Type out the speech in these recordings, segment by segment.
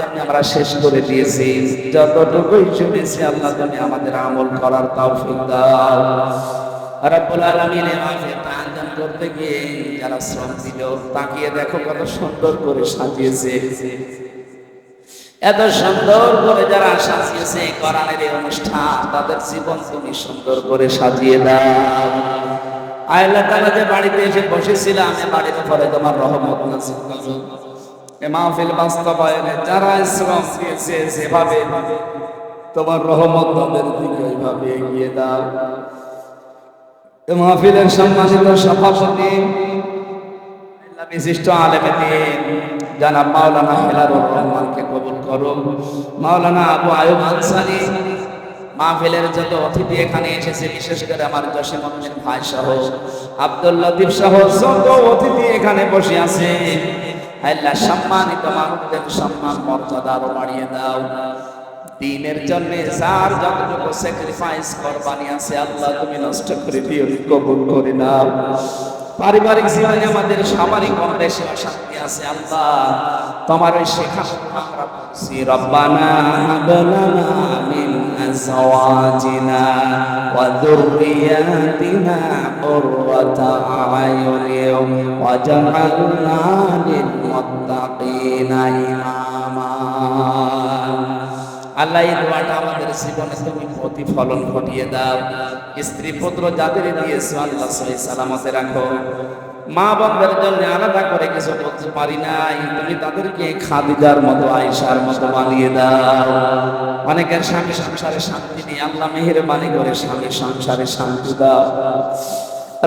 জন্য আমরা শেষ করে দিয়েছি। যতটুকুই শুনেছি, আল্লাহ তুমি আমাদের আমল করার দাও। রব্বুল আয়োজন করতে গিয়ে যারা শ্রম দিল, তাকিয়ে দেখো কত সুন্দর করে সাজিয়েছে। এত সুন্দর করে যারা সাজিয়েছে কোরআনের এই অনুষ্ঠান, তাদের জীবন তুমি সুন্দর করে সাজিয়ে দাও। আল্লাহ যে বাড়িতে এসে বসেছিলাম, এ বাড়ির উপরে তোমার রহমত নাজিল করো। মাহফিল বাস্তবায়নে যারা শ্রম দিয়েছে যেভাবে, তোমার রহমত তাদের দিকে এইভাবে এগিয়ে দাও। মাহফিলের সম্মানিত সভাপতি বিশিষ্ট আলেমে দিন, জানাব মাওলানা হেলারুর রহমানকে কবুল করো। মাওলানা আবু আয়ুব আনসারী, মাহফিলের যত অতিথি এখানে এসেছে, বিশেষ করে আমার জসিমুদ্দিন ভাই সহ আব্দুল লতিফ সহ যত অতিথি এখানে বসে আছে আল্লাহ সম্মানিত মানুষদের সম্মান, মর্যাদা আরও বাড়িয়ে দাও। দিনের জন্য যার যতটুকু স্যাক্রিফাইস করবানি আছে, আল্লাহ তুমি নষ্ট করে দিও কবুল করে নাও। পারিবারিক জীবনে আমাদের সবারই কম বেশি অশান্তি আছে, আল্লাহ। তোমার ওই শেখানো আমরা বলছি, রব্বানা হাবলানা মিন আজওয়াজিনা ওয়া যুররিয়াতিনা কুররাতা আয়ুন ওয়াজআলনা লিল মুত্তাকিনা ইমামা। আল্লাহ এই দোয়াটা আমাদের জীবনে তুমি প্রতিফলন ঘটিয়ে দাও। স্ত্রী পুত্র যাদের দিয়েছ আল্লাহ সহি সালামতে রাখো। মা বাবার জন্য আলাদা করে কিছু বলতে পারি নাই। তুমি তাদেরকে খাদিজার মতো, আয়েশার মতো বানিয়ে দাও। অনেকের স্বামী সংসারে শান্তি নেই। আল্লাহ মেহেরবানি করে স্বামী সংসারে শান্তি দাও।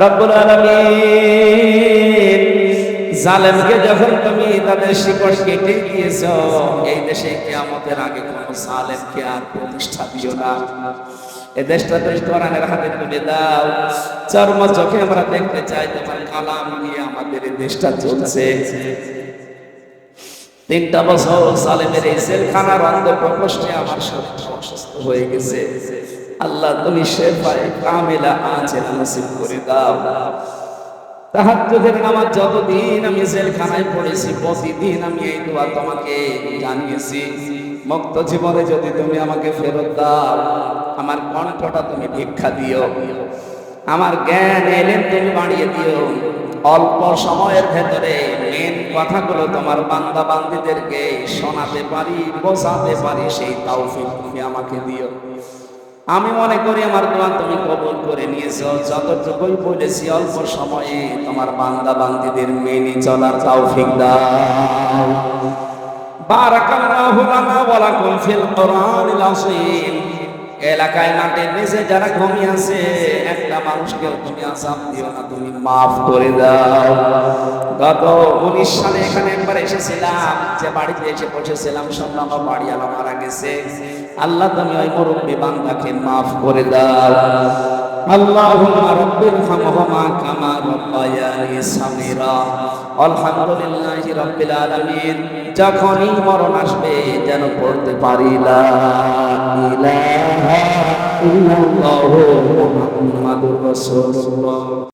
রব্বুল আলামিন জালেমকে যখন তাদের শিকড় কেটে দিয়েছ। এই দেশে কিয়ামতের আগে কোন জালেমকে আর প্রতিষ্ঠা দিও না। দেশটা তুমি কোরআনের হাতে তুলে দাও। চর্ম চোখে আমরা দেখতে চাই, তোমার কালাম নিয়ে আমাদের এই দেশটা চলছে। তিনটা বছর সালেমের এই জেলখানার অন্ধ প্রকোষ্ঠে আমার শরীর অসুস্থ হয়ে গেছে। আল্লাহ তুমি শেফায় কামেলা আছে নসিব করে দাও। তাহাজ্জুদের নামাজ যতদিন আমি জেলখানায় পড়েছি, প্রতিদিন আমি এই দোয়া তোমাকে জানিয়েছি। মুক্ত জীবনে যদি তুমি আমাকে ফেরত দাও, আমার কণ্ঠটা তুমি ভিক্ষা দিও। আমার জ্ঞান এলেন তুমি বাড়িয়ে দিও। অল্প সময়ের ভেতরে মেন কথাগুলো তোমার বান্দা বান্দিদেরকে শোনাতে পারি, বোঝাতে পারি, সেই তৌফিক তুমি আমাকে দিও। আমি মনে করি আমার দোয়া তুমি কবুল করে নিয়েছো। যতটুকুই বলেছি অল্প সময়ে তোমার বান্দা বান্দিদের মেনে চলার তৌফিক দাও। এলাকায় যারা ঘুমিয়ে আছে, একটা মানুষকে তুমি আসাম দিও না, তুমি মাফ দাও। গত উনিশ সালে এখানে একবার এসেছিলাম, যে বাড়িতে এসে বসেছিলাম, শুনলাম আমার বাড়িওয়ালা মারা গেছে। আল্লাহ তুমি ওই মুরব্বী বান্দাকে মাফ করে দাও। আল্লাহুম্মা রাব্বির হামহুমা কামা রাব্বায়ানি সাগীরা। আলহামদুলিল্লাহি রাব্বিল আলামিন। যখনই মরণ আসবে, যেন পড়তে পারি লা ইলাহা ইল্লাল্লাহু মুহাম্মাদুর রাসূলুল্লাহ।